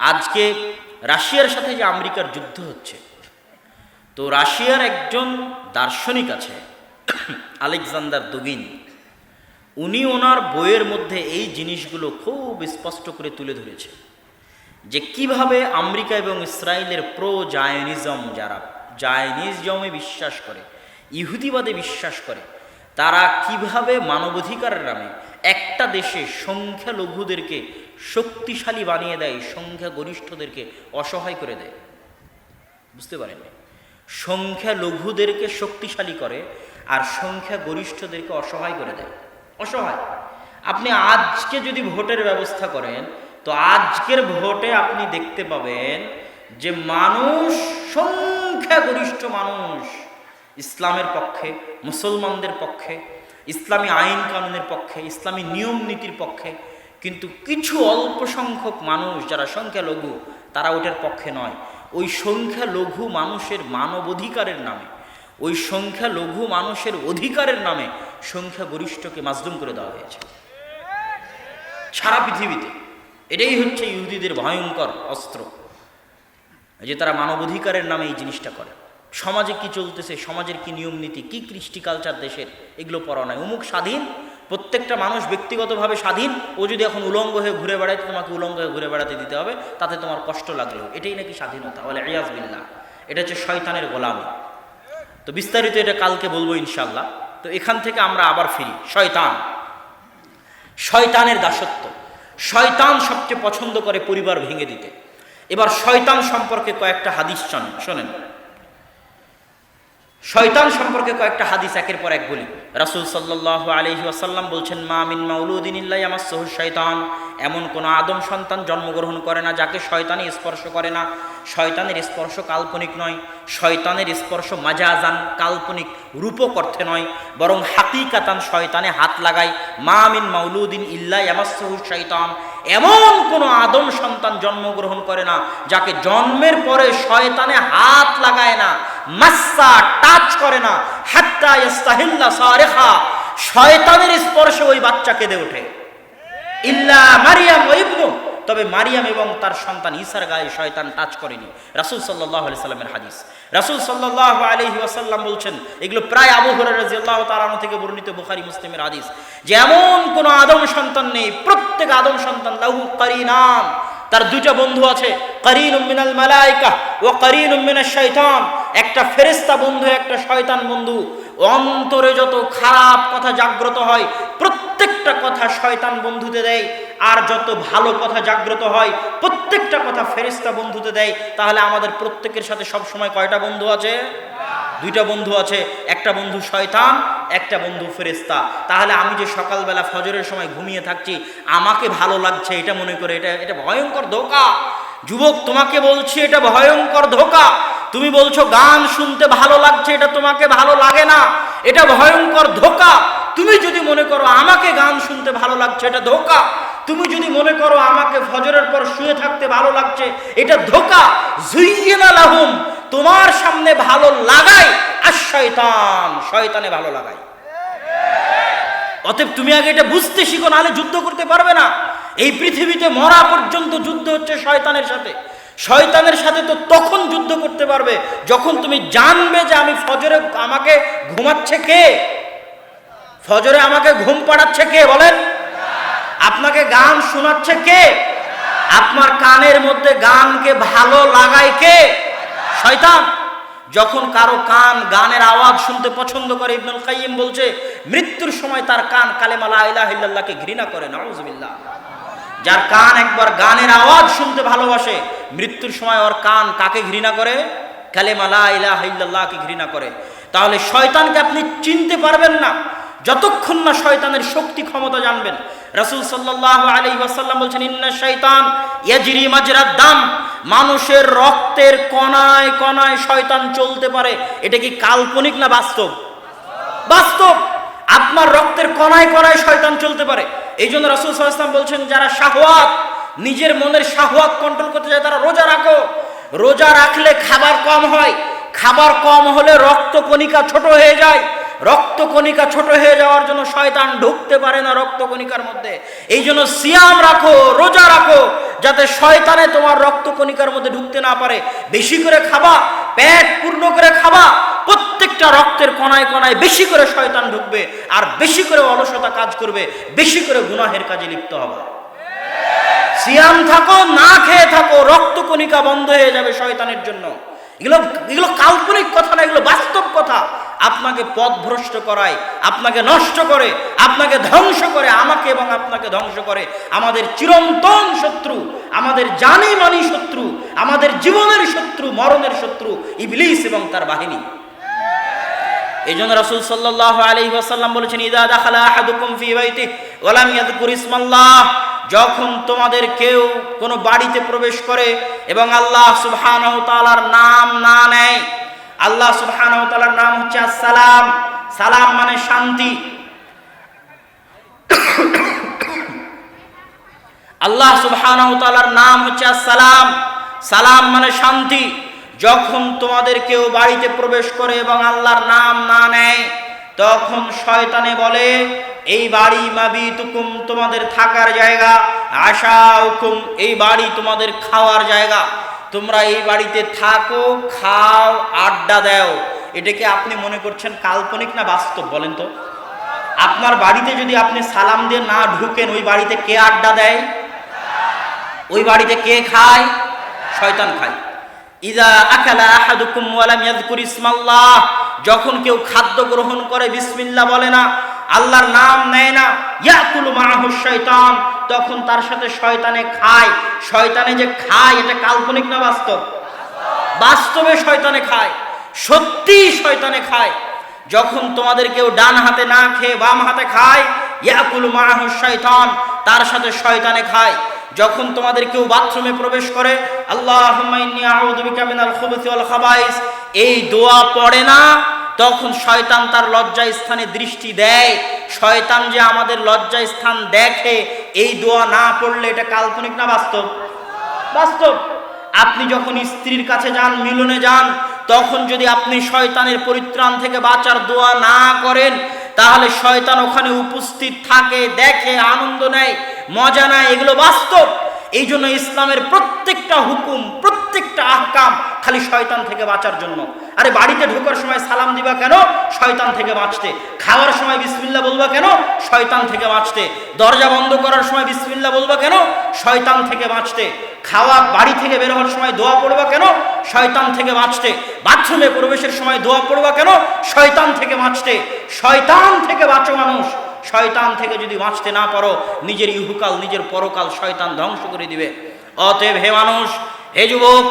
আজকে রাশিয়ার সাথে যে আমেরিকার যুদ্ধ হচ্ছে, তো রাশিয়ার একজন দার্শনিক আছে, আলেকজান্ডার দুগিন। উনি ওনার বইয়ের মধ্যে এই জিনিসগুলো খুব স্পষ্ট করে তুলে ধরেছে যে কীভাবে আমেরিকা এবং ইসরায়েলের প্রো জায়নিজম যারা, জায়নিজমে বিশ্বাস করে, ইহুদিবাদে বিশ্বাস করে, তারা কীভাবে মানবাধিকারের নামে একটা দেশে সংখ্যালঘুদেরকে শক্তিশালী বানিয়ে দেয়, সংখ্যাগরিষ্ঠদেরকে অসহায় করে দেয়। বুঝতে পারেননি? সংখ্যালঘুদেরকে শক্তিশালী করে আর সংখ্যাগরিষ্ঠদেরকে অসহায় করে দেয়। অসহায়। আপনি আজকে যদি ভোটের ব্যবস্থা করেন, তো আজকের ভোটে আপনি দেখতে পাবেন যে মানুষ, সংখ্যাগরিষ্ঠ মানুষ, ইসলামের পক্ষে, মুসলমানদের পক্ষে ইসলামী আইন কানুনের পক্ষে, ইসলামী নিয়ম নীতির পক্ষে, কিন্তু কিছু অল্প সংখ্যক মানুষ যারা সংখ্যালঘু, তারা ওটার পক্ষে নয়। ওই সংখ্যালঘু মানুষের মানবাধিকারের নামে, ওই সংখ্যালঘু মানুষের অধিকারের নামে সংখ্যাগরিষ্ঠকে মাজলুম করে দেওয়া হয়েছে। সারা পৃথিবীতে এটাই হচ্ছে ইহুদিদের ভয়ঙ্কর অস্ত্র, যে তারা মানবাধিকারের নামে এই জিনিসটা করে। সমাজে কি চলতেছে, সমাজের কি নিয়ম নীতি, কি কৃষ্টি কালচার দেশের, এগুলো পড়া নয় অমুক স্বাধীন, প্রত্যেকটা মানুষ ব্যক্তিগতভাবে স্বাধীন, ও যদি এখন উলঙ্গ হয়ে ঘুরে বেড়ায়, তোমাকে উলঙ্গ হয়ে ঘুরে বেড়াতে দিতে হবে, তাতে তোমার কষ্ট লাগল। এটাই নাকি স্বাধীনতা? বলে রিয়াজ বিল্লাহ। এটা হচ্ছে শয়তানের গোলামি। তো বিস্তারিত এটা কালকে বলব ইনশাল্লাহ তো এখান থেকে আমরা আবার ফিরি। শয়তান। শয়তানের দাসত্ব। শয়তান সবচেয়ে পছন্দ করে পরিবার ভেঙে দিতে। এবার শয়তান সম্পর্কে কয়েকটা হাদিস শোনেন। শোনেন। শয়তান সম্পর্কে কয়েকটা হাদিস একের পর এক বলি। রাসুল সাল্লাহ আলহি আসাল্লাম বলছেন, মা মিন মাউলুদ্দিন ইল্লাই আমার সহ শয়তান। এমন কোনো আদম সন্তান জন্মগ্রহণ করে না যাকে শয়তানি স্পর্শ করে না। শয়তানের স্পর্শ কাল্পনিক নয়। শয়তানের স্পর্শ মাজাজান, কাল্পনিক রূপক অর্থে নয়। বরং হাকিকাতান শয়তানে হাত লাগায়, মা মিন মাউলুদ্দিন ইল্লাই আমার সহ শয়তান। এমন কোনো আদম সন্তান জন্মগ্রহণ করে না, যাকে জন্মের পরে শয়তানে হাত লাগায় না, মাসা টাচ করে না, হাত্তা ইস্তাহিল্লা শয়তানের স্পর্শে ওই বাচ্চা কেঁদে ওঠে। ইল্লা মারিয়াম ওই তবে মারিয়াম এবং তার সন্তান ঈসার গায়ে শয়তান টাচ করেনি। রাসূল সাল্লাল্লাহু আলাইহি সাল্লামের হাদিস। রাসূল সাল্লাল্লাহু আলাইহি ওয়াসাল্লাম বলছেন, এগুলো প্রায় আবু হুরায়রা রাদিয়াল্লাহু তাআলা থেকে বর্ণিত বুখারী মুসলিমের হাদিস। যে এমন কোন আদম সন্তান নেই, প্রত্যেক আদম সন্তান লাহু কারিনান। তার দুইটা বন্ধু আছে করিন মিনাল মালাইকা ও করিন মিনাশ শয়তান একটা ফেরেশতা বন্ধু, একটা শয়তান বন্ধু। অন্তরে যত খারাপ কথা জাগ্রত হয় প্রত্যেকটা কথা শয়তান বন্ধুতে দেয়, আর যত ভালো কথা জাগ্রত হয়, প্রত্যেকটা কথা ফেরেশতা বন্ধুতে দেয়, তাহলে আমাদের প্রত্যেকের সাথে সব সময় কয়টা বন্ধু আছে? দুইটা বন্ধু আছে, একটা বন্ধু শয়তান, একটা বন্ধু ফেরেস্তা তাহলে আমি যে সকালবেলা ফজরের সময় ঘুমিয়ে থাকছি, আমাকে ভালো লাগছে এটা মনে করে, এটা এটা ভয়ঙ্কর ধোকা। যুবক, তোমাকে বলছি এটা ভয়ঙ্কর ধোকা। তুমি বলছো, গান শুনতে ভালো লাগছে, এটা তোমাকে ভালো লাগে না। এটা ভয়ঙ্কর ধোকা। তুমি যদি মনে করো, আমাকে গান শুনতে ভালো লাগছে, এটা ধোকা। তুমি যদি মনে করো, আমাকে ফজরের পর শুয়ে থাকতে ভালো লাগছে, এটা ধোকা। লাহুম, তোমার সামনে ভালো লাগায় আর শয়তান, শয়তানে ভালো লাগায় অতএব তুমি আগে এটা বুঝতে শিখো, নাহলে যুদ্ধ করতে পারবে না। এই পৃথিবীতে মরা পর্যন্ত যুদ্ধ হচ্ছে শয়তানের সাথে। শয়তানের সাথে তো তখন যুদ্ধ করতে পারবে, যখন তুমি জানবে যে আমি ফজরে আমাকে ঘুমাচ্ছে কে? ফজরে আমাকে ঘুম পাড়াচ্ছে কে বলেন? আপনাকে গান শোনাচ্ছে কে? আপনার কানের মধ্যে গানকে ভালো লাগায় কে? শয়তান। যখন কারও কান গানের আওয়াজ শুনতে পছন্দ করে, ইবনুল কাইয়িম বলছে, মৃত্যুর সময় তার কান কালেমা লা ইলাহা ঘৃণা করে, নাউজুবিল্লাহ। যার কান একবার গানের আওয়াজ শুনতে ভালোবাসে, মৃত্যুর সময় ওর কান কাকে ঘৃণা করে? কালেমা লা ইলাহা ইল্লাল্লাহকে ঘৃণা করে? তাহলে শয়তানকে আপনি চিনতে পারবেন না। যতক্ষণ না শয়তানের শক্তি ক্ষমতা জানবেন। রাসূল সাল্লাল্লাহু আলাইহি ওয়াসাল্লাম বলছেন, ইন্না শয়তান ইয়াজরি মাজরাদ দাম। মানুষের রক্তের কণায় কণায় শয়তান চলতে পারে। এটা কি কাল্পনিক না বাস্তব? বাস্তব! আপনার রক্তের কণায় কণায় শয়তান চলতে পারে। এই জন্য রসুল সাল্লাম বলছেন, যারা শাহওয়াত, নিজের মনের শাহওয়াত কন্ট্রোল করতে চায়, তারা রোজা রাখো। রোজা রাখলে খাবার কম হয়। খাবার কম হলে রক্ত কণিকা ছোট হয়ে যায়। রক্তকণিকা ছোট হয়ে যাওয়ার জন্য শয়তান ঢুকতে পারে না রক্তকণিকার মধ্যে। এই জন্য সিয়াম রাখো, রোজা রাখো, যাতে শয়তানে তোমার রক্তকণিকার মধ্যে ঢুকতে না পারে। বেশি করে খাবা, পেট পূর্ণ করে খাবা, প্রত্যেকটা রক্তের কণায় কণায় বেশি করে শয়তান ঢুকবে, আর বেশি করে অলসতা কাজ করবে, বেশি করে গুনাহের কাজে লিপ্ত হবে। সিয়াম থাকো, না খেয়ে থাকো, রক্তকণিকা বন্ধ হয়ে যাবে শয়তানের জন্য। এগুলো এগুলো কাল্পনিক কথা না, এগুলো বাস্তব কথা। আপনাকে পথ ভ্রষ্ট করায়, আপনাকে নষ্ট করে, আপনাকে ধ্বংস করে, আমাকে এবং আপনাকে ধ্বংস করে। আমাদের চিরন্তন শত্রু, আমাদের জানি মানি শত্রু, আমাদের জীবনের শত্রু, মরণের শত্রু ইবলিস এবং তার বাহিনী। এই জন্য রাসূল আলাইহি ওয়াসাল্লাম বলেছেন, ইদা দাখালা আহাদুকুম ফি বাইতি ওয়া লাম ইসমাল্লাহ। যখন তোমাদের কেউ কোনো বাড়িতে প্রবেশ করে এবং আল্লাহ সুবহানাহু তাআলার নাম না নেয় আল্লাহ সুবহানাহু তাআলার নাম হচ্ছে আসসালাম। সালাম মানে শান্তি। আল্লাহ সুবহানাহু তাআলার নাম হচ্ছে আসসালাম। সালাম মানে শান্তি। যখন তোমাদের কেউ বাড়িতে প্রবেশ করে এবং আল্লাহর নাম না নেয়, তখন শয়তানে বলে, এই বাড়ি মাবি তুকুম তোমাদের থাকার জায়গা। আশা হুকুম এই বাড়ি তোমাদের খাওয়ার জায়গা। তোমরা এই বাড়িতে থাকো, খাও, আড্ডা দাও। এটাকে আপনি মনে করছেন কাল্পনিক না বাস্তব বলেন তো? আপনার বাড়িতে যদি আপনি সালাম দিয়ে না ঢুকেন, ওই বাড়িতে কে আড্ডা দেয়? ওই বাড়িতে কে খায়? শয়তান খায়। ইদা আকালা আহাদুকুম ওয়ালাম ইয়াযকুর ইসমাল্লাহ। যখন কেউ খাদ্য গ্রহণ করে, বিসমিল্লাহ বলে না, আল্লাহর নাম নেয় না, ইয়াকুলু মাহু শয়তান। তখন তার সাথে শয়তানে খায়, শয়তানে যে খায়, এটা কাল্পনিক না বাস্তব? বাস্তবে শয়তানে খায় সত্যি শয়তানে খায়। যখন তোমাদের কেউ ডান হাতে না খেয়ে বাম হাতে খায়, ইয়াকুল মাহু শয়তান, তার সাথে শয়তানে খায়। যখন তোমাদের কেউ বাথরুমে প্রবেশ করে আল্লাহ এই দোয়া পড়ে না, তখন শয়তান তার লজ্জা স্থানে দৃষ্টি দেয়। শয়তান যে আমাদের লজ্জা স্থান দেখে এই দোয়া না পড়লে এটা কাল্পনিক না বাস্তব? বাস্তব। আপনি যখন স্ত্রীর কাছে যান, মিলনে যান, তখন যদি আপনি শয়তানের পরিত্রাণ থেকে বাঁচার দোয়া না করেন, তাহলে শয়তান ওখানে উপস্থিত থাকে, দেখে, আনন্দ নেয়, মজা নেয়, এগুলো বাস্তব। এই জন্য ইসলামের প্রত্যেকটা হুকুম, প্রত্যেকটা আহকাম খালি শয়তান থেকে বাঁচার জন্য। আরে বাড়িতে ঢোকার সময় সালাম দিবা কেন? শয়তান থেকে বাঁচতে। খাওয়ার সময় বিসমিল্লা বলবা কেন? শয়তান থেকে বাঁচতে। দরজা বন্ধ করার সময় বিসমিল্লা বলবা কেন? শয়তান থেকে বাঁচতে। খাওয়া বাড়ি থেকে বের হওয়ার সময় দোয়া পড়বা কেন? শয়তান থেকে বাঁচতে। বাথরুমে প্রবেশের সময় দোয়া পড়বা কেন? শয়তান থেকে বাঁচতে। শয়তান থেকে বাঁচো মানুষ। শয়তান থেকে যদি বাঁচতে না পারো, নিজের ইহুকাল, নিজের পরকাল শয়তান ধ্বংস করে দিবে। অতএব হে মানুষ, হে যুবক,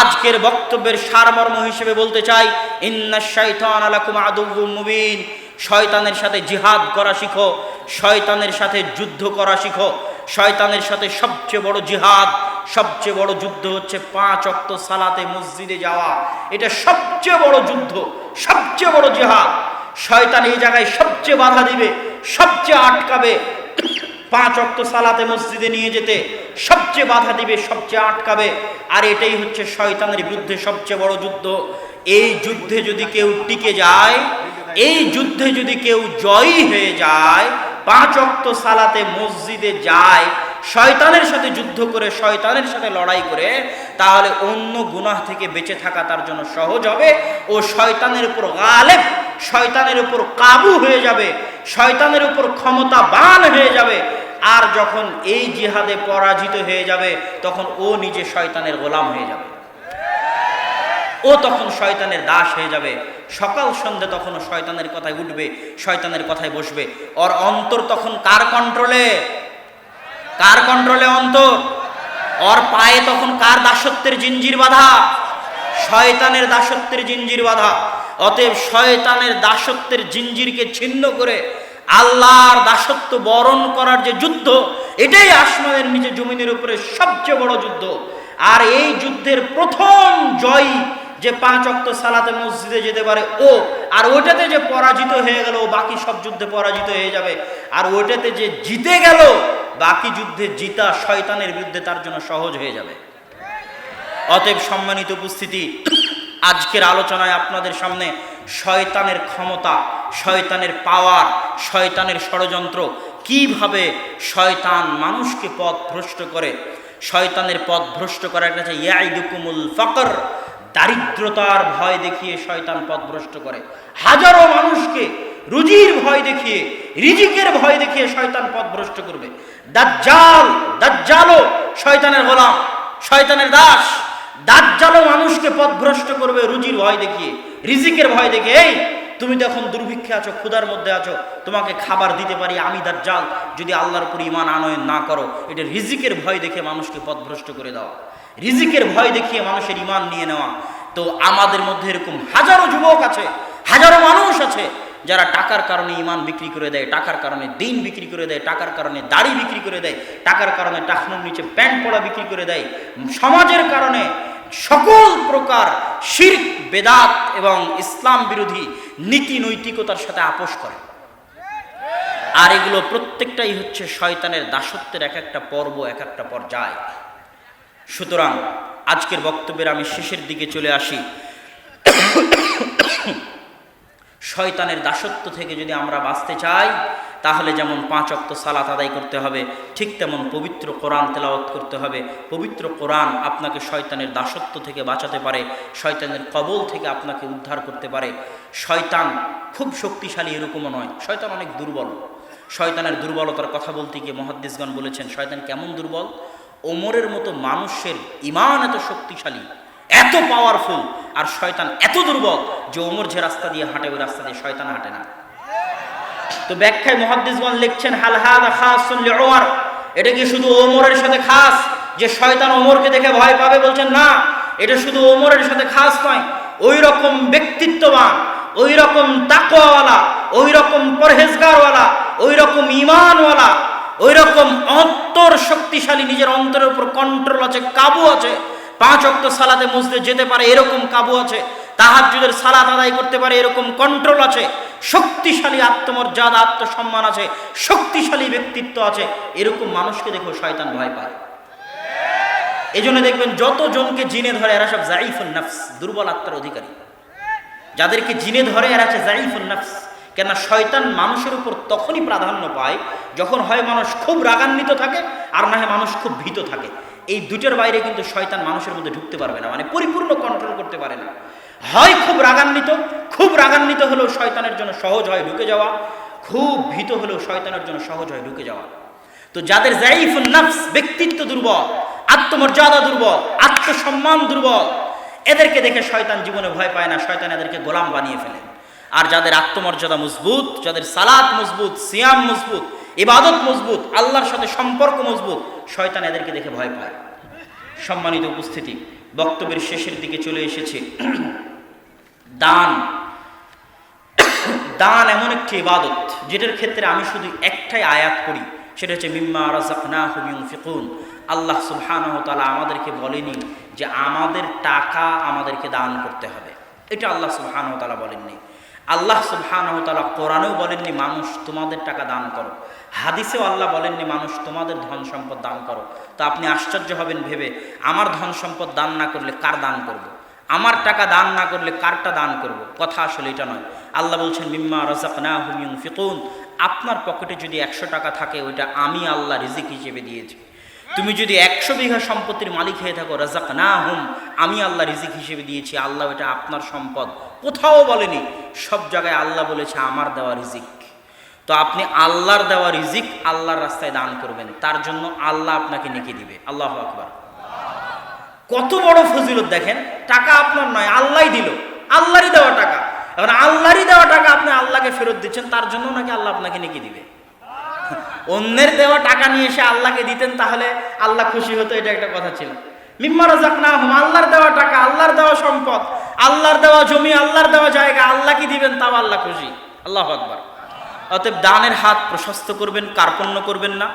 আজকের বক্তব্যের সারমর্ম হিসেবে বলতে চাই, ইন্না শৈতান আলাকুম আদুব্বুম মুবিন। শয়তানের সাথে জিহাদ করা শিখো, শয়তানের সাথে যুদ্ধ করা শিখো, শয়তানের সাথে সবচেয়ে বড় জিহাদ, সবচেয়ে বড় যুদ্ধ হচ্ছে পাঁচ অক্ত সালাতে মসজিদে যাওয়া। এটা সবচেয়ে বড় যুদ্ধ, সবচেয়ে বড় জিহাদ। শয়তান এই জায়গায় সবচেয়ে বাধা দিবে, সবচেয়ে আটকাবে। পাঁচ অক্ত সালাতে মসজিদে নিয়ে যেতে সবচেয়ে বাধা দিবে, সবচেয়ে আটকাবে। আর এটাই হচ্ছে শয়তানের বিরুদ্ধে সবচেয়ে বড় যুদ্ধ। এই যুদ্ধে যদি কেউ টিকে যায়, এই যুদ্ধে যদি কেউ জয়ী হয়ে যায়, পাঁচ অক্ত সালাতে মসজিদে যায়, শয়তানের সাথে যুদ্ধ করে, শয়তানের সাথে লড়াই করে, তাহলে অন্য গুনাহ থেকে বেঁচে থাকা তার জন্য সহজ হবে ও শয়তানের উপর গালেব, শয়তানের উপর কাবু হয়ে যাবে, শয়তানের উপর ক্ষমতা বান হয়ে যাবে। আর যখন এই জিহাদে পরাজিত হয়ে যাবে, তখন ও নিজে শয়তানের গোলাম হয়ে যাবে। ও তখন শয়তানের দাস হয়ে যাবে। সকাল সন্ধে তখন শয়তানের কথায় উঠবে, শয়তানের কথায় বসবে। ওর অন্তর তখন কার কন্ট্রোলে কার কন্ট্রোলে অন্তর? ওর পায়ে তখন কার দাসত্বের জিঞ্জির বাধা? শয়তানের দাসত্বের জিঞ্জির বাধা। অতএব শয়তানের দাসত্বের জিঞ্জিরকে ছিন্ন করে আল্লাহর দাসত্ব বরণ করার যে যুদ্ধ, এটাই আসমানের নিচে জমিনের উপরে সবচেয়ে বড় যুদ্ধ। আর এই যুদ্ধের প্রথম জয়ী যে পাঁচ অক্ত সালাতে মসজিদে যেতে পারে, ও, আর ওটাতে যে পরাজিত হয়ে গেল বাকি সব যুদ্ধে পরাজিত হয়ে যাবে। আর ওটাতে যে জিতে গেল, বাকি যুদ্ধে জিতা শয়তানের বিরুদ্ধে তার জন্য সহজ হয়ে যাবে। অতএব সম্মানিত উপস্থিতি, আজকের আলোচনায় আপনাদের সামনে শয়তানের ক্ষমতা, শয়তানের পাওয়ার শয়তানের ষড়যন্ত্র। কীভাবে শয়তান মানুষকে পথ ভ্রষ্ট করে? শয়তানের পথ ভ্রষ্ট করার কাছে ইয়াইদুকুমুল ফকর, দারিদ্রতার ভয় দেখিয়ে শয়তান পথ ভ্রষ্ট করে। হাজারো মানুষকে রুজির ভয় দেখিয়ে, রিজিকের ভয় দেখিয়ে শয়তান পথ ভ্রষ্ট করবে। দাজ্জাল, দাজ্জালও শয়তানের গোলাম, শয়তানের দাস। দাজ্জালও মানুষকে পথ ভ্রষ্ট করবে রুজির ভয় দেখিয়ে, রিজিকের ভয় দেখে, এই, তুমি তো এখন দুর্ভিক্ষে আছো, ক্ষুধার মধ্যে আছো, তোমাকে খাবার দিতে পারি আমি দাজ্জাল, যদি আল্লাহর উপর ইমান আনয়ন না করো, এটা রিজিকের ভয় দেখে মানুষকে পথভ্রষ্ট করে দেওয়া, রিজিকের ভয় দেখিয়ে মানুষের ইমান নিয়ে নেওয়া, তো আমাদের মধ্যে এরকম হাজারো যুবক আছে, হাজারো মানুষ আছে, যারা টাকার কারণে ইমান বিক্রি করে দেয়, টাকার কারণে দিন বিক্রি করে দেয়, টাকার কারণে দাড়ি বিক্রি করে দেয়, টাকার কারণে টাকনুর নিচে প্যান্ট পড়া বিক্রি করে দেয়, সমাজের কারণে সকল প্রকার শির্ক, বেদাত এবং ইসলাম বিরোধী নীতি নৈতিকতার সাথে আপোষ করে। আর এগুলো প্রত্যেকটাই হচ্ছে শয়তানের দাসত্বের এক একটা পর্ব, এক একটা পর্যায়। সুতরাং আজকের বক্তব্যের আমি শেষের দিকে চলে আসি। শয়তানের দাসত্ব থেকে যদি আমরা বাঁচতে চাই, তাহলে যেমন পাঁচ অক্ত সালাত আদায় করতে হবে, ঠিক তেমন পবিত্র কোরআন তেলাওয়াত করতে হবে। পবিত্র কোরআন আপনাকে শয়তানের দাসত্ব থেকে বাঁচাতে পারে, শয়তানের কবল থেকে আপনাকে উদ্ধার করতে পারে। শয়তান খুব শক্তিশালী এরকমও নয়, শয়তান অনেক দুর্বল। শয়তানের দুর্বলতার কথা বলতে গিয়ে মহাদ্দিসগণ বলেছেন, শয়তান কেমন দুর্বল? ওমরের মতো মানুষের ইমান এত শক্তিশালী এত পাওয়ারফুল আর শয়তান এত দুর্বল যে ওমর যে রাস্তা দিয়ে হাঁটে, ওই রাস্তা দিয়ে শয়তান হাঁটে না। তো ব্যাখ্যায় মহাদ্দিসগণ লিখছেন হালহাদা খাসুন এটা কি শুধু ওমরের সাথে খাস যে শয়তান ওমরকে দেখে ভয় পাবে? বলছেন, না, এটা শুধু ওমরের সাথে খাস নয় ওই রকম ব্যক্তিত্ববান ওই রকম তাকওয়ালা ওই রকম পরহেজগারওয়ালা ওই রকম ইমানওয়ালা ওই রকম অন্তর শক্তিশালী, নিজের অন্তরের উপর কন্ট্রোল আছে, কাবু আছে পাঁচ অক্ত সালাতে মসজিদে যেতে পারে, এরকম কাবু আছে তাহাজুদের সালাত আদায় করতে পারে, এরকম কন্ট্রোল আছে, শক্তিশালী আত্মমর্যাদা, আত্মসম্মান আছে, শক্তিশালী ব্যক্তিত্ব আছে, এরকম মানুষকে দেখো শয়তান ভয় পায়। এই জন্য দেখবেন যত জনকে জিনে ধরে, এরা সব জাইফুল নফস, দুর্বল আত্মার অধিকারী। যাদেরকে জিনে ধরে, এরা আছে জাইফুল নফস। কেন শয়তান মানুষের উপর তখনই প্রাধান্য পায়, যখন হয় মানুষ খুব রাগান্বিত থাকে, আর না হয় মানুষ খুব ভীত থাকে। এই দুটোর বাইরে কিন্তু শয়তান মানুষের মধ্যে ঢুকতে পারবে না মানে পরিপূর্ণ কন্ট্রোল করতে পারে না। হয় খুব রাগান্বিত খুব রাগান্বিত হলেও শয়তানের জন্য সহজ হয় ঢুকে যাওয়া, খুব ভীত হলেও শয়তানের জন্য সহজ হয় ঢুকে যাওয়া। তো যাদের জাইফুল নফস, ব্যক্তিত্ব দুর্বল, আত্মমর্যাদা দুর্বল, আত্মসম্মান দুর্বল, এদেরকে দেখে শয়তান জীবনে ভয় পায় না, শয়তান এদেরকে গোলাম বানিয়ে ফেলে। আর যাদের আত্মমর্যাদা মজবুত, যাদের সালাত মজবুত, সিয়াম মজবুত ইবাদত মজবুত, আল্লাহর সাথে সম্পর্ক মজবুত, শয়তান এদেরকে দেখে ভয় পায়। সম্মানিত উপস্থিতি, বক্তব্যের শেষের দিকে চলে এসেছে। দান। দান এমন একটি ইবাদত, যেটার ক্ষেত্রে আমি শুধু একটাই আয়াত করি সেটা হচ্ছে, মিম্মা রাজাকনা হুমিউন ফিকুন আল্লাহ সুবহানাহু আমাদেরকে বলেনি যে আমাদের টাকা আমাদেরকে দান করতে হবে। এটা আল্লাহ সুবহানাহু বলেননি। আল্লাহ সুবহানাহু তাআলা কোরআনেও বলেননি, মানুষ, তোমাদের টাকা দান করো। হাদিসেও আল্লাহ বলেননি, মানুষ, তোমাদের ধন সম্পদ দান করো। তো আপনি আশ্চর্য হবেন ভেবে, আমার ধন সম্পদ দান না করলে কার দান করব। আমার টাকা দান না করলে কারটা দান করব। কথা আসলে এটা নয়। আল্লাহ বলছেন, মিম্মা রাজাক না হুমিউন ফিকুন আপনার পকেটে যদি একশো টাকা থাকে, ওইটা আমি আল্লাহ রিজিক হিসেবে দিয়েছি। তুমি যদি একশো বিঘা সম্পত্তির মালিক হয়ে থাকো রাজাক না হুম আমি আল্লাহ রিজিক হিসেবে দিয়েছি, আল্লাহ এটা আপনার সম্পদ। কোথাও বলেনি, সব জায়গায় আল্লাহ বলেছে আমার দেওয়া রিজিক। তো আপনি আল্লাহর দেওয়া রিজিক আল্লাহর রাস্তায় দান করবেন, তার জন্য আল্লাহ আপনাকে নেকি দিবে। আল্লাহ আকবার। কত বড় ফজিলত দেখেন, টাকা আপনার নয় আল্লাহই দিল, আল্লাহরই দেওয়া টাকা। এখন আল্লাহরই দেওয়া টাকা আপনি আল্লাহকে ফেরত দিচ্ছেন, তার জন্য নাকি আল্লাহ আপনাকে নেকি দিবে? অন্যের দেওয়া টাকা নিয়ে এসে আল্লাহকে দিতেন, তাহলে আল্লাহ খুশি হতো, এটা একটা কথা ছিল। মিম্মা রাজাক না হুম আল্লাহর দেওয়া টাকা, আল্লাহর দেওয়া সম্পদ, আল্লাহর দেওয়া জমি, আল্লাহর দেওয়া জায়গা, আল্লাহ কি দিবেন, তাও আল্লাহ খুশি। আল্লাহ আকবার। অতএব দানের হাত প্রশস্ত করবেন, কার্পণ্য করবেন না।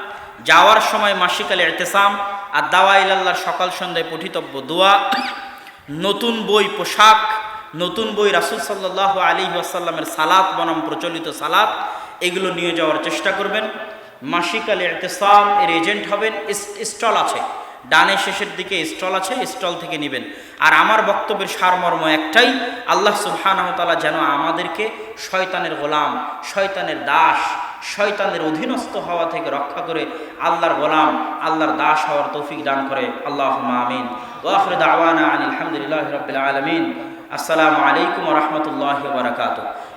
যাওয়ার সময় মাসিকালে এতেসাম আর দাওয়া ইল্লাহর সকাল সন্ধ্যায় পঠিতব্য দোয়া, নতুন বই পোশাক, নতুন বই রাসুল সাল্লাহ আলী আসাল্লামের সালাত বনাম প্রচলিত সালাত, এগুলো নিয়ে যাওয়ার চেষ্টা করবেন। মাসিকাল এতেসাম এর এজেন্ট হবেন স্টল আছে। ডানে শেষের দিকে স্টল আছে, স্টল থেকে নেবেন। আর আমার বক্তব্যের সারমর্ম একটাই, আল্লাহ সুবহানাহু যেন আমাদেরকে শয়তানের গোলাম, শয়তানের দাস, শয়তানের অধীনস্থ হওয়া থেকে রক্ষা করে আল্লাহর গোলাম, আল্লাহর দাস হওয়ার তৌফিক দান করে। আল্লাহ আমিন। ওয়াফর দাওয়ানা আনিল আলহামদুলিল্লাহ রবিল আলমিন। আসসালামু আলাইকুম রহমতুল্লাহ বারকাত